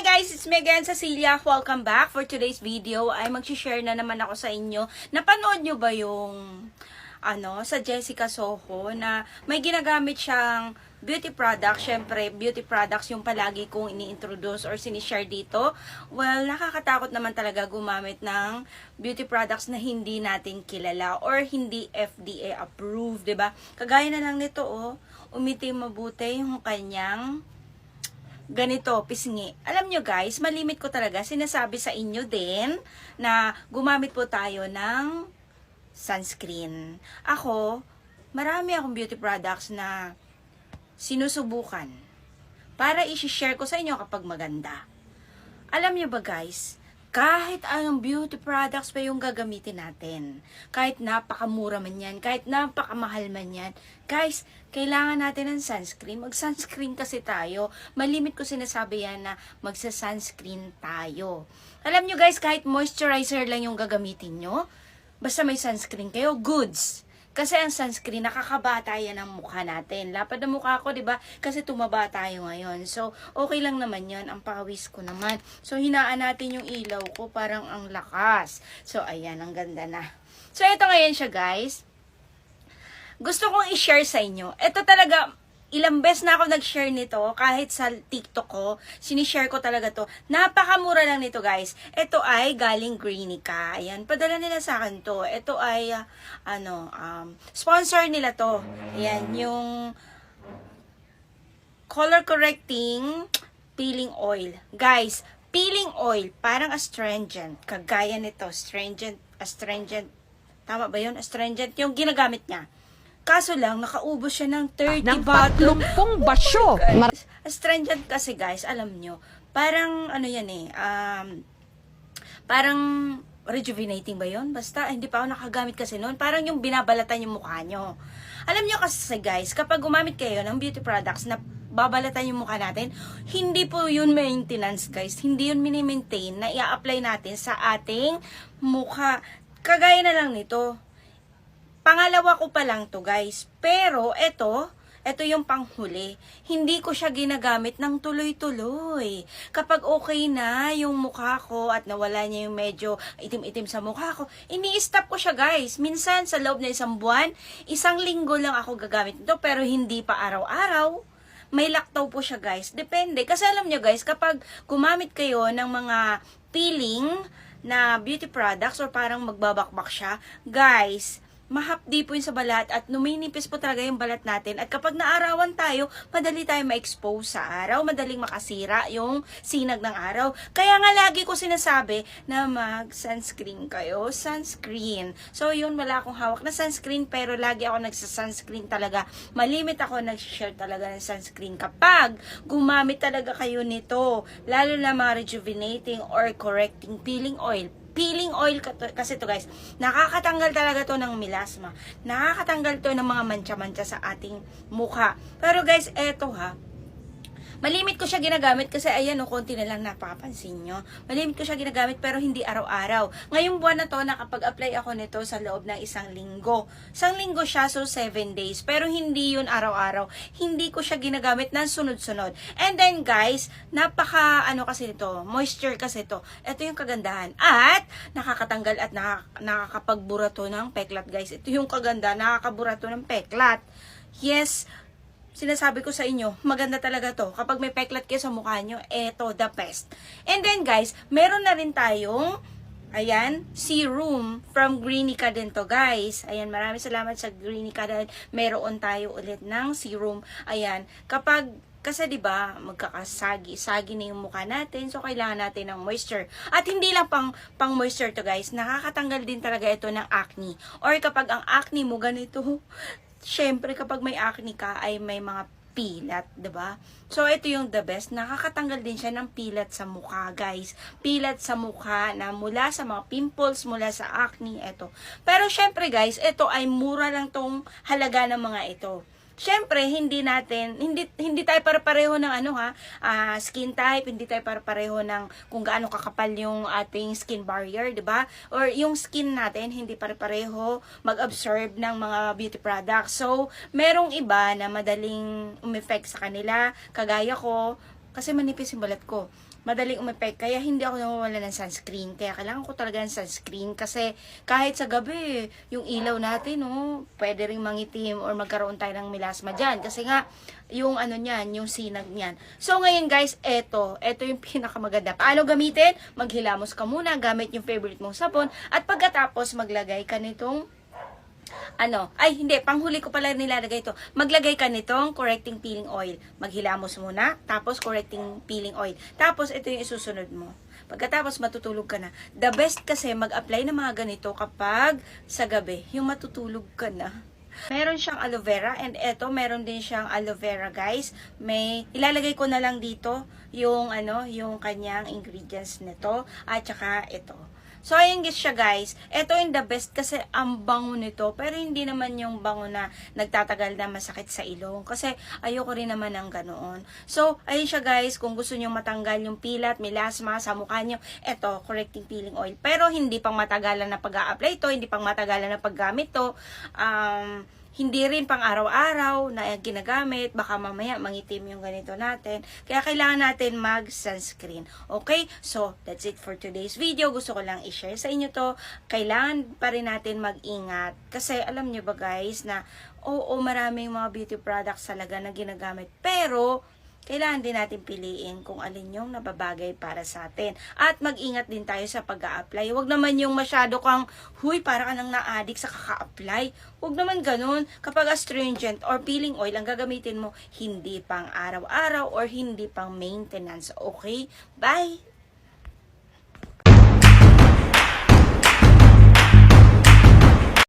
Hi guys, it's me again, Cecilia. Welcome back. For today's video ay mag-share na naman ako sa inyo. Napanood nyo ba yung ano, sa Jessica Soho na may ginagamit siyang beauty product. Syempre, beauty products yung palagi kong ini-introduce or sinishare dito. Well, nakakatakot naman talaga gumamit ng beauty products na hindi natin kilala or hindi FDA approved, 'di ba? Kagaya na lang nito oh, umiti mabuti yung kanyang ganito, pisngi. Alam nyo guys, malimit ko talaga, sinasabi sa inyo din na gumamit po tayo ng sunscreen. Ako, marami akong beauty products na sinusubukan para i-share ko sa inyo kapag maganda. Alam nyo ba guys, kahit anong beauty products pa yung gagamitin natin, kahit napakamura man yan, kahit napakamahal man yan, guys, kailangan natin ng sunscreen. Mag-sunscreen kasi tayo. Malimit ko sinasabi yan na magsa-sunscreen tayo. Alam nyo guys, kahit moisturizer lang yung gagamitin nyo, basta may sunscreen kayo, goods. Kasi ang sunscreen, nakakabata yan ang mukha natin. Lapad ang mukha ko, di ba? Kasi tumaba tayo ngayon. So, okay lang naman yan. Ang pawis ko naman. So, hinaan natin yung ilaw ko. Parang ang lakas. So, ayan. Ang ganda na. So, ito ngayon siya, guys. Gusto kong i-share sa inyo. Ito talaga, ilang beses na ako nag-share nito, kahit sa TikTok ko, sinishare ko talaga to. Napakamura lang nito, guys. Ito ay galing Greenika. Ayan, padala nila sa akin to. Ito ay, ah, ano, um, sponsor nila to. Ayan, yung color correcting peeling oil. Guys, peeling oil, parang astringent. Kagaya nito, astringent, astringent. Tama ba yun? Astringent, yung ginagamit niya. Kaso lang, nakaubos siya ng 30 ng bottle. patlumpong basyo. Guys, astringent kasi guys, alam nyo, parang ano yan eh, um, parang rejuvenating ba yon Basta, hindi pa ako nakagamit kasi noon. Parang yung binabalatan yung mukha nyo. Alam nyo kasi guys, kapag gumamit kayo ng beauty products na babalatan yung mukha natin, hindi po yun maintenance guys. Hindi yun mini-maintain na i-apply natin sa ating mukha. Kagaya na lang nito. Pangalawa ko pa lang to guys. Pero eto, eto yung panghuli. Hindi ko siya ginagamit ng tuloy-tuloy. Kapag okay na yung mukha ko at nawala niya yung medyo itim-itim sa mukha ko, ini-stop ko siya guys. Minsan sa loob ng isang buwan, isang linggo lang ako gagamit nito pero hindi pa araw-araw. May laktaw po siya guys. Depende. Kasi alam nyo guys, kapag gumamit kayo ng mga peeling na beauty products or parang magbabakbak siya, guys, mahapdi po yun sa balat at numinipis po talaga yung balat natin. At kapag naarawan tayo, madali tayo ma-expose sa araw, madaling makasira yung sinag ng araw. Kaya nga lagi ko sinasabi na mag-sunscreen kayo, sunscreen. So yun, wala akong hawak na sunscreen pero lagi ako nagsa-sunscreen talaga. Malimit ako nag-share talaga ng sunscreen kapag gumamit talaga kayo nito. Lalo na mga rejuvenating or correcting peeling oil peeling oil kasi to guys, nakakatanggal talaga to ng milasma. Nakakatanggal to ng mga mancha-mancha sa ating mukha. Pero guys, eto ha, Malimit ko siya ginagamit kasi ayan o, konti na lang napapansin nyo. Malimit ko siya ginagamit pero hindi araw-araw. Ngayong buwan na to, nakapag-apply ako nito sa loob ng isang linggo. Isang linggo siya, so 7 days. Pero hindi yun araw-araw. Hindi ko siya ginagamit ng sunod-sunod. And then guys, napaka ano kasi nito, moisture kasi to. Ito yung kagandahan. At nakakatanggal at nakak- nakakapagbura to ng peklat guys. Ito yung kaganda, nakakabura to ng peklat. Yes, sinasabi ko sa inyo, maganda talaga to. Kapag may peklat kayo sa mukha nyo, eto, the best. And then guys, meron na rin tayong, ayan, serum from Greenika din to guys. Ayan, maraming salamat sa Greenika dahil meron tayo ulit ng serum. Ayan, kapag kasi 'di ba, magkakasagi, sagi na yung mukha natin, so kailangan natin ng moisture. At hindi lang pang pang moisture to, guys. Nakakatanggal din talaga ito ng acne. Or kapag ang acne mo ganito, syempre kapag may acne ka ay may mga pilat, 'di ba? So ito yung the best. Nakakatanggal din siya ng pilat sa mukha, guys. Pilat sa mukha na mula sa mga pimples, mula sa acne, ito. Pero syempre, guys, ito ay mura lang tong halaga ng mga ito. Syempre, hindi natin, hindi, hindi tayo para-pareho ng ano ha, ah, skin type, hindi tayo para-pareho ng kung gaano kakapal yung ating skin barrier, di ba? Or yung skin natin, hindi pare-pareho mag-absorb ng mga beauty products. So, merong iba na madaling umeffect sa kanila, kagaya ko, Kasi manipis yung balat ko. Madaling umepek. Kaya hindi ako nawawala ng sunscreen. Kaya kailangan ko talaga ng sunscreen. Kasi kahit sa gabi, yung ilaw natin, oh, pwede ring mangitim or magkaroon tayo ng melasma dyan. Kasi nga, yung ano niyan, yung sinag niyan. So ngayon guys, eto, eto yung pinakamaganda. Paano gamitin? Maghilamos ka muna, gamit yung favorite mong sabon, at pagkatapos maglagay ka nitong ano, ay hindi, panghuli ko pala nilalagay ito. Maglagay ka nitong correcting peeling oil. Maghilamos muna, tapos correcting peeling oil. Tapos ito yung isusunod mo. Pagkatapos matutulog ka na. The best kasi mag-apply ng mga ganito kapag sa gabi, yung matutulog ka na. Meron siyang aloe vera and eto meron din siyang aloe vera guys. May ilalagay ko na lang dito yung ano, yung kanyang ingredients nito at saka ito. So, ayun guys siya guys. Ito yung the best kasi ang bango nito. Pero hindi naman yung bango na nagtatagal na masakit sa ilong. Kasi ayoko rin naman ng ganoon. So, ayun siya guys. Kung gusto nyo matanggal yung pilat, melasma sa mukha nyo, ito, correcting peeling oil. Pero hindi pang matagalan na pag-a-apply to, hindi pang matagalan na paggamit to. Um, hindi rin pang araw-araw na ginagamit, baka mamaya mangitim yung ganito natin. Kaya kailangan natin mag-sunscreen. Okay? So, that's it for today's video. Gusto ko lang i-share sa inyo to. Kailangan pa rin natin mag-ingat. Kasi alam nyo ba guys na oo, maraming mga beauty products talaga na ginagamit. Pero, kailangan din natin piliin kung alin yung nababagay para sa atin. At mag-ingat din tayo sa pag apply Huwag naman yung masyado kang, huy, para ka nang na-addict sa kaka-apply. Huwag naman ganun. Kapag astringent or peeling oil ang gagamitin mo, hindi pang araw-araw or hindi pang maintenance. Okay? Bye!